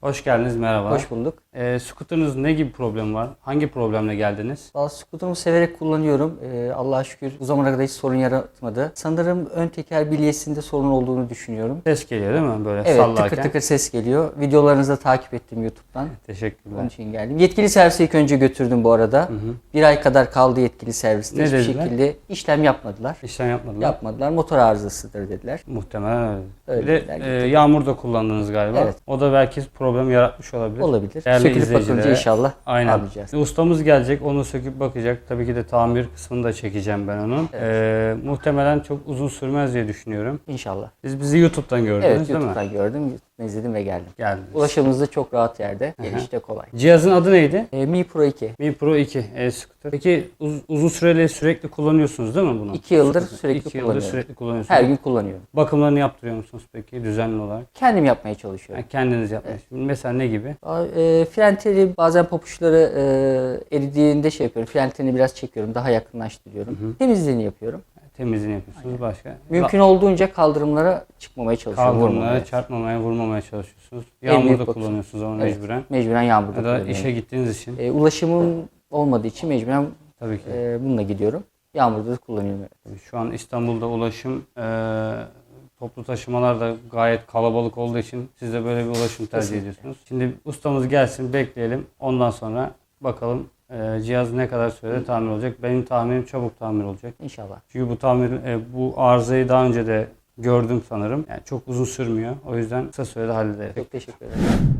Hoş geldiniz, merhaba. Hoş bulduk. Ee, scooter'ınız ne gibi problem var? Hangi problemle geldiniz? Valla skuterumu severek kullanıyorum. Ee, Allah'a şükür bu zamana kadar hiç sorun yaratmadı. Sanırım ön teker bilyesinde sorun olduğunu düşünüyorum. Ses geliyor değil mi böyle Evet sallarken? tıkır tıkır ses geliyor. Videolarınızı da takip ettim YouTube'dan. Onun Teşekkürler. için geldim. Yetkili servise ilk önce götürdüm bu arada. Bir ay kadar kaldı yetkili serviste. Ne Hiçbir dediler? şekilde işlem yapmadılar. İşlem yapmadılar. Yapmadılar. Motor arızasıdır dediler. Muhtemelen öyle. Öyle bir de dediler, e, gittik. yağmur da kullandınız galiba. Evet. O da belki problem yaratmış olabilir. Olabilir. Değerli Sökülüp bakınca inşallah Aynen. anlayacağız. Ustamız gelecek, onu söküp bakacak. Tabii ki de tamir kısmını da çekeceğim ben onun. Ee, muhtemelen çok uzun sürmez diye düşünüyorum. İnşallah. Siz bizi YouTube'dan gördünüz Evet değil mi? YouTube'dan gördüm. YouTube'dan izledim ve geldim. Geldiniz. Ulaşımımız da çok rahat yerde. Gelişte kolay. Cihazın adı neydi? Ee, Mi Pro 2. Mi Pro 2 e-scooter. Peki uz- uzun süreli sürekli kullanıyorsunuz değil mi bunu? İki yıldır Scooter'ı? sürekli İki yıldır kullanıyorum. sürekli kullanıyorsunuz. Her gün kullanıyorum. Bakımlarını yaptırıyor musunuz peki düzenli olarak? Kendim yapmaya çalışıyorum. Yani kendiniz yapmayı. Mesela ne gibi? E, fren teli bazen papuçları e, eridiğinde şey yapıyorum. Fren telini biraz çekiyorum. Daha yakınlaştırıyorum. Temizliğini yapıyorum. Temizliğini yapıyorsunuz. Başka? Mümkün olduğunca kaldırımlara çıkmamaya çalışıyorum. Kaldırmaya, vurmamaya. çarpmamaya, vurmamaya çalışıyorsunuz. Yağmurda kullanıyorsunuz ama Evet, mecburen. Mecburen yağmurda Ya da kullanıyorum. işe gittiğiniz için E, ulaşımım olmadığı için mecburen tabii ki. e, bununla gidiyorum. Yağmurda da kullanıyorum. Şu an İstanbul'da ulaşım e, toplu taşımalar da gayet kalabalık olduğu için siz de böyle bir ulaşım tercih Kesinlikle. ediyorsunuz. Şimdi ustamız gelsin bekleyelim. Ondan sonra bakalım e, cihaz ne kadar sürede tamir olacak. Benim tahminim çabuk tamir olacak. İnşallah. Çünkü bu tamir e, bu arızayı daha önce de gördüm sanırım. Yani çok uzun sürmüyor. O yüzden kısa sürede hallederiz. Çok teşekkür ederim.